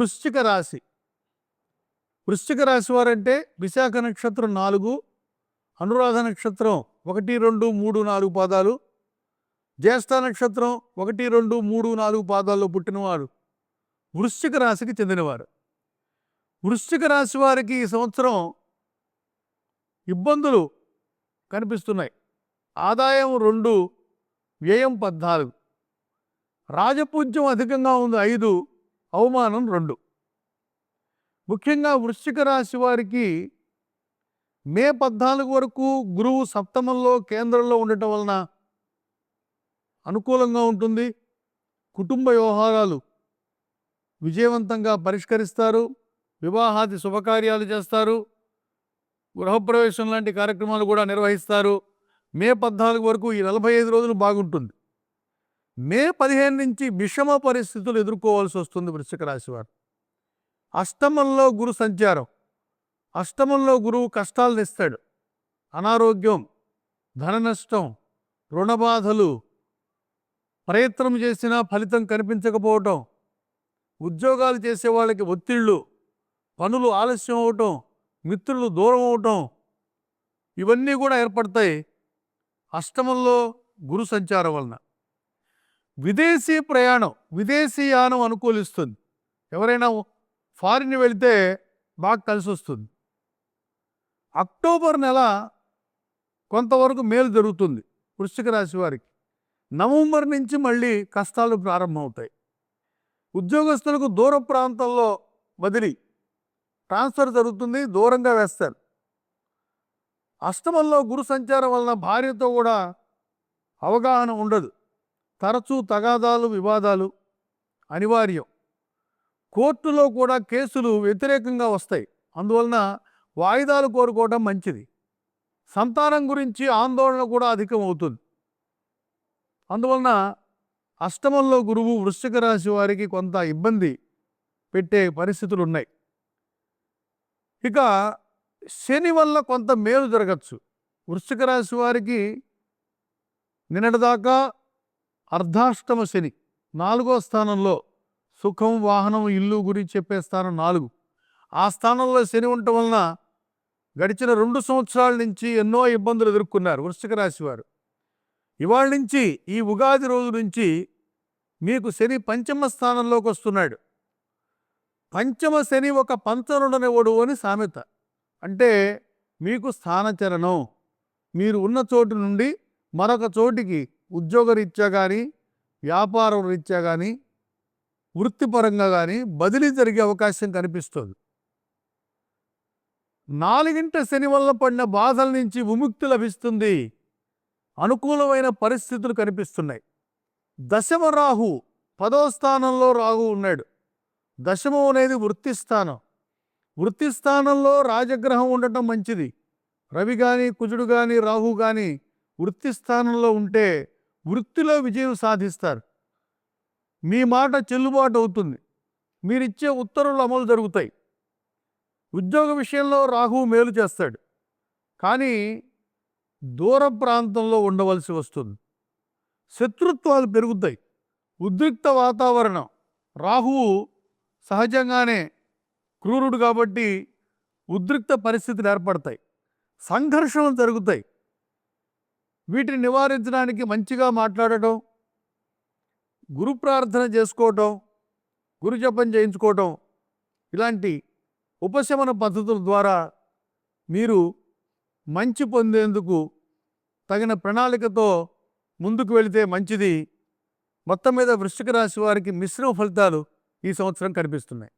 వృశ్చిక రాశి. వృశ్చిక రాశి వారంటే విశాఖ నక్షత్రం నాలుగు అనురాధ నక్షత్రం ఒకటి రెండు మూడు నాలుగు పాదాలు జ్యేష్ఠ నక్షత్రం ఒకటి రెండు మూడు నాలుగు పాదాల్లో పుట్టినవారు వృశ్చిక రాశికి చెందినవారు. వృశ్చిక రాశి వారికి ఈ సంవత్సరం ఇబ్బందులు కనిపిస్తున్నాయి. ఆదాయం రెండు వ్యయం పద్నాలుగు. రాజపూజ్యం అధికంగా ఉంది ఐదు అవమానం రెండు. ముఖ్యంగా వృశ్చిక రాశి వారికి మే పద్నాలుగు వరకు గురువు సప్తమంలో కేంద్రంలో ఉండటం వలన అనుకూలంగా ఉంటుంది. కుటుంబ వ్యవహారాలు విజయవంతంగా పరిష్కరిస్తారు. వివాహాది శుభకార్యాలు చేస్తారు. గృహప్రవేశం లాంటి కార్యక్రమాలు కూడా నిర్వహిస్తారు. మే పద్నాలుగు వరకు ఈ నలభై ఐదు రోజులు బాగుంటుంది. మే పదిహేను నుంచి విషమ పరిస్థితులు ఎదుర్కోవాల్సి వస్తుంది వృశ్చిక రాశివారు అష్టమంలో గురు సంచారం. అష్టమంలో గురువు కష్టాలను ఇస్తాడు అనారోగ్యం ధన నష్టం రుణబాధలు ప్రయత్నం చేసినా ఫలితం కనిపించకపోవటం ఉద్యోగాలు చేసే వాళ్ళకి ఒత్తిళ్ళు పనులు ఆలస్యం అవటం మిత్రులు దూరం అవటం ఇవన్నీ కూడా ఏర్పడతాయి అష్టమంలో గురు సంచారం వలన. విదేశీ ప్రయాణం విదేశీయానం అనుకూలిస్తుంది. ఎవరైనా ఫారిన్ వెళితే బాగా కలిసి వస్తుంది అక్టోబర్ నెల కొంతవరకు మేలు జరుగుతుంది వృశ్చిక రాశి వారికి. నవంబర్ నుంచి మళ్ళీ కష్టాలు ప్రారంభమవుతాయి. ఉద్యోగస్తులకు దూర ప్రాంతంలో బదిలీ ట్రాన్స్ఫర్ జరుగుతుంది దూరంగా వేస్తారు. అష్టమంలో గురు సంచారం వలన భార్యతో కూడా అవగాహన ఉండదు. తరచూ తగాదాలు వివాదాలు అనివార్యం. కోర్టులో కూడా కేసులు వ్యతిరేకంగా వస్తాయి. అందువలన వాయిదాలు కోరుకోవడం మంచిది. సంతానం గురించి ఆందోళన కూడా అధికం అవుతుంది అందువలన అష్టమంలో గురువు వృశ్చిక రాశి వారికి కొంత ఇబ్బంది పెట్టే పరిస్థితులు ఉన్నాయి ఇక శని వల్ల కొంత మేలు జరగచ్చు. వృశ్చిక రాశి వారికి నిన్నటిదాకా అర్ధాష్టమ శని నాలుగో స్థానంలో సుఖం వాహనం ఇల్లు గురించి చెప్పే స్థానం నాలుగు. ఆ స్థానంలో శని ఉండటం వలన గడిచిన రెండు సంవత్సరాల నుంచి ఎన్నో ఇబ్బందులు ఎదుర్కొన్నారు వృశ్చిక రాశి వారు. ఇవాళ నుంచి ఈ ఉగాది రోజు నుంచి మీకు శని పంచమ స్థానంలోకి వస్తున్నాడు. పంచమ శని ఒక పంచనుడనివ్వడు అని సామెత. అంటే మీకు స్థానచరణం మీరు ఉన్న చోటు నుండి మరొక చోటికి ఉద్యోగరీత్యా కానీ వ్యాపారం రీత్యా కానీ వృత్తిపరంగా కానీ బదిలీ జరిగే అవకాశం కనిపిస్తుంది. నాలుగింట శని వల్ల పడిన బాధల నుంచి విముక్తి లభిస్తుంది. అనుకూలమైన పరిస్థితులు కనిపిస్తున్నాయి. దశమ రాహు పదో స్థానంలో రాహు ఉన్నాడు. దశమం అనేది వృత్తి స్థానం. వృత్తి స్థానంలో రాజగ్రహం ఉండటం మంచిది. రవి కానీ కుజుడు కానీ రాహు కానీ వృత్తి స్థానంలో ఉంటే వృత్తిలో విజయం సాధిస్తారు. మీ మాట చెల్లుబాటు అవుతుంది. మీరిచ్చే ఉత్తర్వులు అమలు జరుగుతాయి. ఉద్యోగ విషయంలో రాహువు మేలు చేస్తాడు. కానీ దూర ప్రాంతంలో ఉండవలసి వస్తుంది. శత్రుత్వాలు పెరుగుతాయి. ఉద్రిక్త వాతావరణం. రాహువు సహజంగానే క్రూరుడు కాబట్టి ఉద్రిక్త పరిస్థితులు ఏర్పడతాయి. సంఘర్షణలు జరుగుతాయి. వీటిని నివారించడానికి మంచిగా మాట్లాడటం గురు ప్రార్థన చేసుకోవటం గురు జపం చేయించుకోవటం ఇలాంటి ఉపశమన పద్ధతుల ద్వారా మీరు మంచి పొందేందుకు తగిన ప్రణాళికతో ముందుకు వెళితే మంచిది. మొత్తం మీద వృశ్చిక రాశి వారికి మిశ్రమ ఫలితాలు ఈ సంవత్సరం కనిపిస్తున్నాయి.